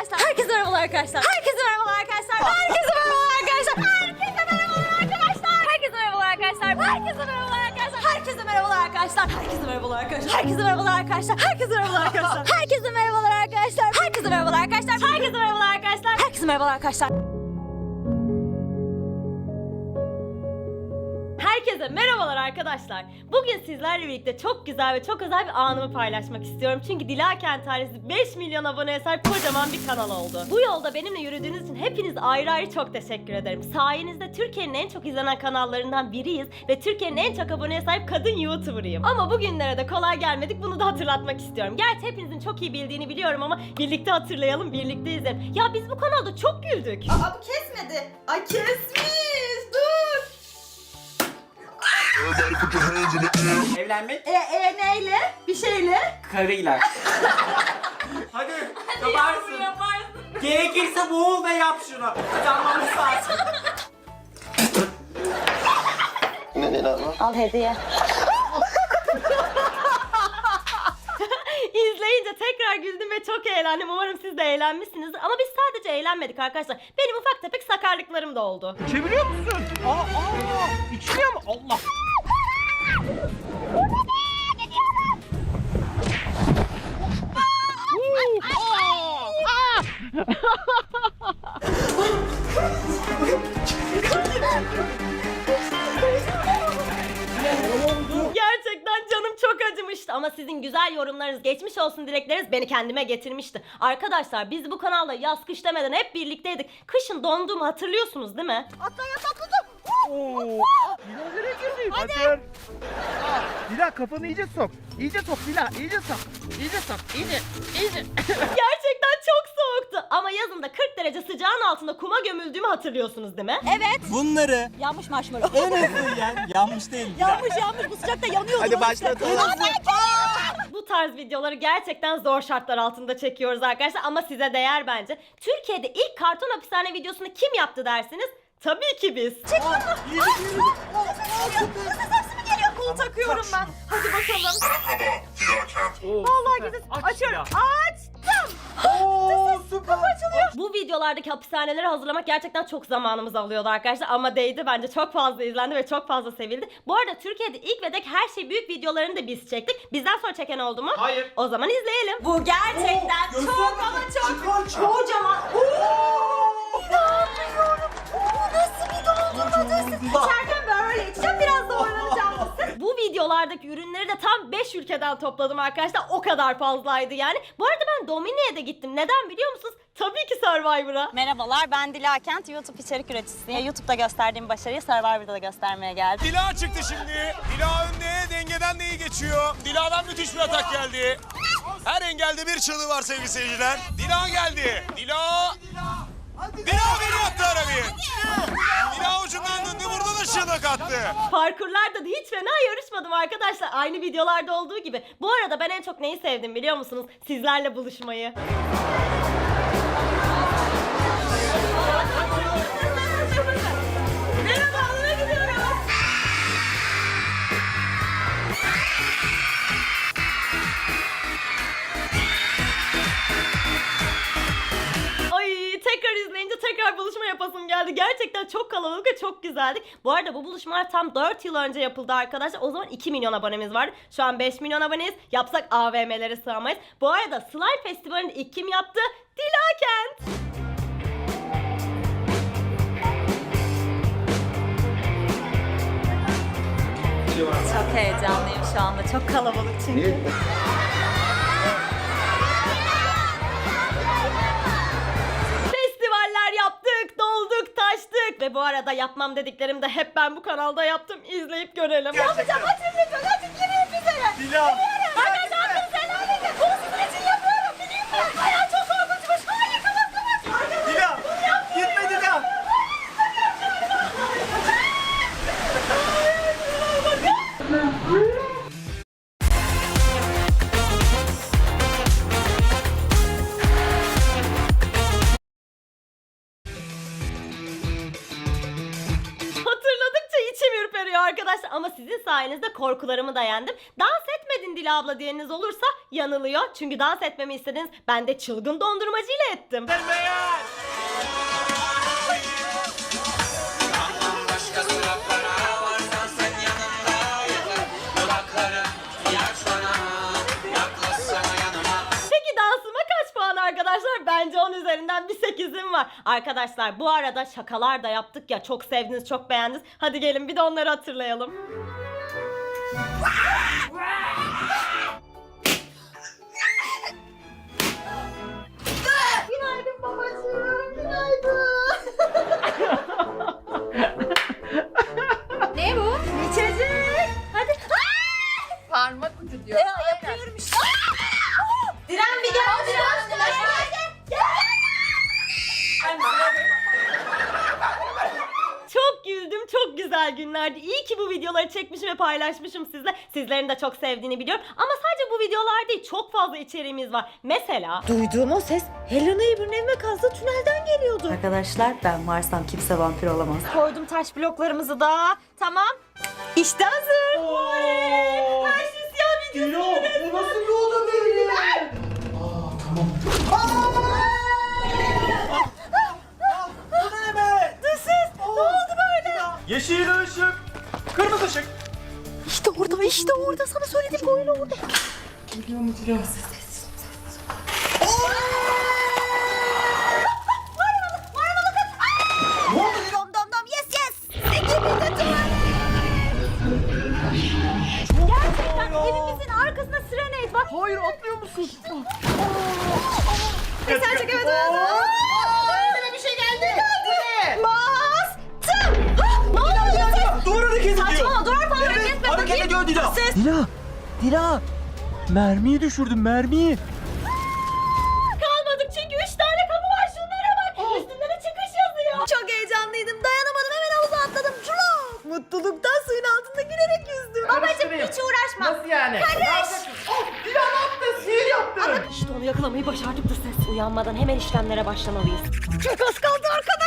arkadaşlar. Herkese merhabalar arkadaşlar. Herkese merhabalar arkadaşlar. Herkese merhabalar arkadaşlar. Herkese merhabalar arkadaşlar. Herkese merhabalar arkadaşlar. Herkese merhabalar arkadaşlar. Herkese merhabalar arkadaşlar. Herkese merhabalar arkadaşlar. Herkese merhabalar arkadaşlar. Herkese merhabalar arkadaşlar. Herkese merhabalar arkadaşlar. Herkese merhabalar arkadaşlar. Herkese merhabalar arkadaşlar. Herkese merhabalar arkadaşlar. Herkese merhabalar arkadaşlar. Bugün sizlerle birlikte çok güzel ve çok özel bir anımı paylaşmak istiyorum. Çünkü Dilakent ailesi 5 milyon aboneye sahip kocaman bir kanal oldu. Bu yolda benimle yürüdüğünüz için hepiniz ayrı ayrı çok teşekkür ederim. Sayenizde Türkiye'nin en çok izlenen kanallarından biriyiz ve Türkiye'nin en çok aboneye sahip kadın YouTuber'ıyım. Ama bugünlere de kolay gelmedik bunu da hatırlatmak istiyorum. Gerçi hepinizin çok iyi bildiğini biliyorum ama birlikte hatırlayalım, birlikte izleyelim. Ya biz bu kanalda çok güldük. Aa bu kesmedi. Ay kesmiş. Evlenmek E, e neyle? Bir şeyle. karıyla. Hadi, yaparsın. Gerekirse boğul ve yap şunu. Kazanmamız lazım. Al hediye. İzleyince tekrar güldüm ve çok eğlendim. Umarım siz de eğlenmişsinizdir. Ama biz sadece eğlenmedik arkadaşlar. Benim ufak tefek sakarlıklarım da oldu. İçebiliyor musun? Aa, aa, içiliyor mu? Allah. Gerçekten canım çok acımıştı ama sizin güzel yorumlarınız, geçmiş olsun dilekleriniz beni kendime getirmişti. Arkadaşlar biz bu kanalda yaz kış demeden hep birlikteydik. Kışın donduğumu hatırlıyorsunuz değil mi? Oo. Dila nereye girdi? Hadi. Aa, Dila kafanı iyice sok. İyice sok Dila, iyice sok. İyice sok, iyice, iyice. Gerçekten çok soğuktu ama yazında 40 derece sıcağın altında kuma gömüldüğümü hatırlıyorsunuz değil mi? Evet. Bunları Yanmış marshmallow. en yiyen yanmış değil. yanmış yanmış bu sıcakta yanıyordu. Hadi başlatalım. Bu tarz videoları gerçekten zor şartlar altında çekiyoruz arkadaşlar ama size değer bence. Türkiye'de ilk karton hapishane videosunu kim yaptı dersiniz? Tabii ki biz. Kol takıyorum ben. Hadi bakalım. Vallahi güzel. Açıyorum. Açtım. Oo, süper. Bu videolardaki hapishaneleri hazırlamak gerçekten çok zamanımız alıyordu arkadaşlar ama değdi bence çok fazla izlendi ve çok fazla sevildi. Bu arada Türkiye'de ilk ve tek her şey büyük videolarını da biz çektik. Bizden sonra çeken oldu mu? Hayır. O zaman izleyelim. Bu gerçekten çok ama çok kocaman. İnanmıyorum. Videolardaki ürünleri de tam 5 ülkeden topladım arkadaşlar. O kadar fazlaydı yani. Bu arada ben Domine'ye de gittim. Neden biliyor musunuz? Tabii ki Survivor'a. Merhabalar ben Dilakent YouTube içerik üreticisiyim. YouTube'da gösterdiğim başarıyı Survivor'da da göstermeye geldim. Dila çıktı şimdi. Dila önde, dengeden de iyi geçiyor. Dila'dan müthiş bir atak geldi. Her engelde bir çalı var sevgili seyirciler. Dila geldi. Dila... Dila beni attı arabayı. Attı. Parkurlarda da hiç fena yarışmadım arkadaşlar. Aynı videolarda olduğu gibi. Bu arada ben en çok neyi sevdim biliyor musunuz? Sizlerle buluşmayı. Çok kalabalık ve çok güzeldik. Bu arada bu buluşmalar tam 4 yıl önce yapıldı arkadaşlar. O zaman 2 milyon abonemiz vardı. Şu an 5 milyon aboneyiz. Yapsak AVM'lere sığamayız. Bu arada Slime Festivali'ni ilk kim yaptı? Dilakent. Çok heyecanlıyım şu anda. Çok kalabalık çünkü. Ve bu arada yapmam dediklerimi de hep ben bu kanalda yaptım. İzleyip görelim. Yapacağım. Açın lütfen. Açın gireyim üzere. Dila. Oluyor arkadaşlar ama sizin sayenizde korkularımı da yendim. Dans etmedin Dila abla diyeniniz olursa yanılıyor. Çünkü dans etmemi istediniz. Ben de çılgın dondurmacıyla ettim. Peki Arkadaşlar bu arada şakalar da yaptık ya çok sevdiniz çok beğendiniz. Hadi gelin bir de onları hatırlayalım. Günaydın babacığım. Günaydın. ne bu? İçecek. Hadi. Parmak ucu diyor. Ya yapıyorum işte. Güzel günlerdi. İyi ki bu videoları çekmişim ve paylaşmışım sizle. Sizlerin de çok sevdiğini biliyorum. Ama sadece bu videolar değil, çok fazla içeriğimiz var. Mesela... Duyduğum o ses Hello Neighbor'ın evime kazdığı tünelden geliyordu. Arkadaşlar ben varsam kimse vampir olamaz. Koydum taş bloklarımızı da. Tamam. İşte hazır. Her şey siyah video. Dila bu nasıl bir oda böyle? Yeşil ışık. Kırmızı ışık. İşte orada işte orada sana söyledim böyle orada. Geliyor mu Dila? Dom dom dom yes yes. Ekibinde tuvalet. Gerçekten evimizin arkasında Serenade var. Hayır atlıyor musun? Bir sen çek evet hareket ediyor Dila. Ses. Dila! Dila! Mermiyi düşürdüm mermiyi. Kalmadık çünkü 3 tane kapı var. Şunlara bak. Üstünde de çıkış yazıyor. Çok heyecanlıydım. Dayanamadım. Hemen havuza atladım. Çulok. Mutluluktan suyun altında gülerek yüzdüm. Babacım hiç uğraşma. Nasıl yani? Karış. Oh, Dila ne yaptın? Sihir yaptın. İşte onu yakalamayı başardık da ses. Uyanmadan hemen işlemlere başlamalıyız. Çok az kaldı arkadaşlar.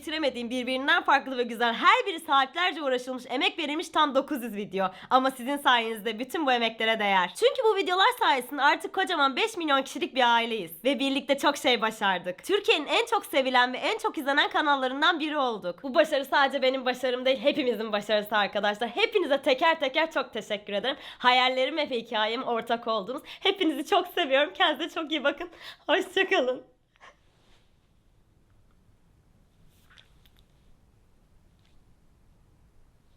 Bitiremediğim birbirinden farklı ve güzel her biri saatlerce uğraşılmış emek verilmiş tam 900 video. Ama sizin sayenizde bütün bu emeklere değer. Çünkü bu videolar sayesinde artık kocaman 5 milyon kişilik bir aileyiz. Ve birlikte çok şey başardık. Türkiye'nin en çok sevilen ve en çok izlenen kanallarından biri olduk. Bu başarı sadece benim başarım değil hepimizin başarısı arkadaşlar. Hepinize teker teker çok teşekkür ederim. Hayallerim ve hikayem ortak oldunuz. Hepinizi çok seviyorum. Kendinize çok iyi bakın. Hoşçakalın.